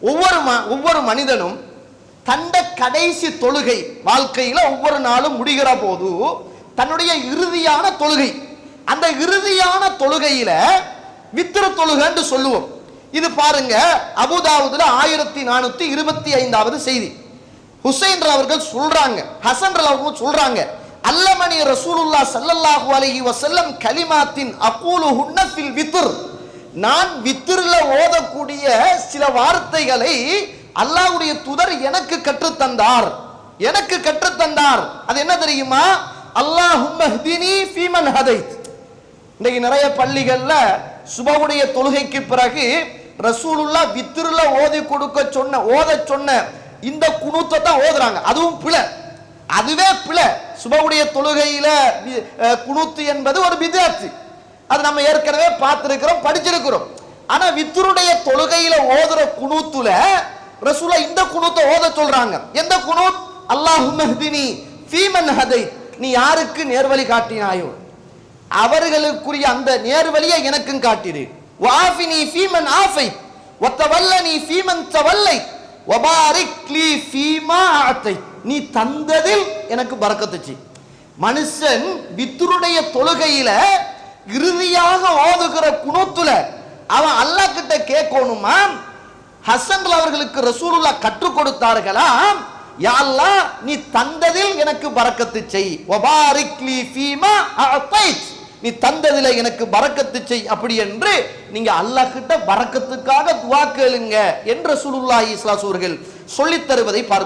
ஒவ்வொரு ம- ஒவ்வொரு மனிதனும் தண்ட கடைசி தொழுகை வாழ்க்கையில் ஒவ்வொரு நாளும் முடிகிற போது தன்னுடைய இறுதியான தொழுகை. அந்த இறுதியான தொழுகையில வித்திர தொழுகைன்னு சொல்லுவோம். இது பாருங்க அபுதாவுதுல ஆயிரத்தி நானூத்தி இருபத்தி ஐந்தாவது செய்தி. ஹுசைன் அவர்கள் சொல்றாங்க ஹசன் அவர்கள் சொல்றாங்க அல்லமணி ரசூலுல்லா சல்லல்லாஹு அலைஹி வசல்லம் கலிமாத்தின் அகூலு ஹுன்னஃபில் வித்ர். நான் வித்திரில ஓதக்கூடிய சில வார்த்தைகளை அல்லாஹ்வுடைய துதர் எனக்கு கற்றுத் தந்தார் எனக்கு கற்றுத் தந்தார் அது என்ன தெரியுமா? அல்லாஹும்ம ஃபீமன் ஹதைத். இன்னைக்கு நிறைய பள்ளிகள்ல சுபவுடைய தொழுகைக்கு பிறகு ரசூலுல்லா வித்திருல ஓதி கொடுக்க சொன்ன ஓத சொன்ன இந்த குணூத்தை தான் ஓதுறாங்க. அதுவும் பிழை. அதுவே பிழை. சுபவுடைய தொழுகையில குணுத்து என்பது ஒரு வித்தியார்த்தி அது நம்ம ஏற்கனவே பார்த்துருக்கிறோம் படிச்சிருக்கிறோம். ஆனா வித்துருடைய தொழுகையில ஓதுற குணூத்துல ரசூலா இந்த குணூத்தை ஓத சொல்றாங்க. எந்த குணூத்? அல்லாஹுமஹ்தினி ஃபீமன் ஹதை நீ யாருக்கு நேர்வழி காட்டினாயோ? அவர்களுக்குரிய அந்த நேர்வழியை எனக்கும் காட்டிடு. வாஃபினி ஃபீமன் ஆஃபை ஒத்தவல்லனி ஃபீமன் தவல்லை வபாரிக் லீ ஃபீமா ஆத்தை நீ தந்ததில் எனக்கு பறக்கத்துச்சு. மனுஷன் வித்துருடைய தொழுகையில இறுதியாக ஓதுகிற குணத்துல அவன் அல்லாஹ் கிட்ட கேட்கணுமா? ஹசன்கள் அவர்களுக்கு ரசூலுல்லா கற்றுக் கொடுத்தார்களாம் யாழ்லா நீ தந்ததில் எனக்கு பறக்கத்து செய். ஒபாரிக்லி ஃபீமா அஅதைத் நீ தந்ததில எனக்கு பறக்கத்து செய். அப்படி என்று நீங்க அல்லாஹ் கிட்ட பறக்கத்துக்காக துவா கேளுங்க என்று சுலுல்லா இஸ்லாசூர்கள் சொல்லித் தருவதை பார்க்கிறோம்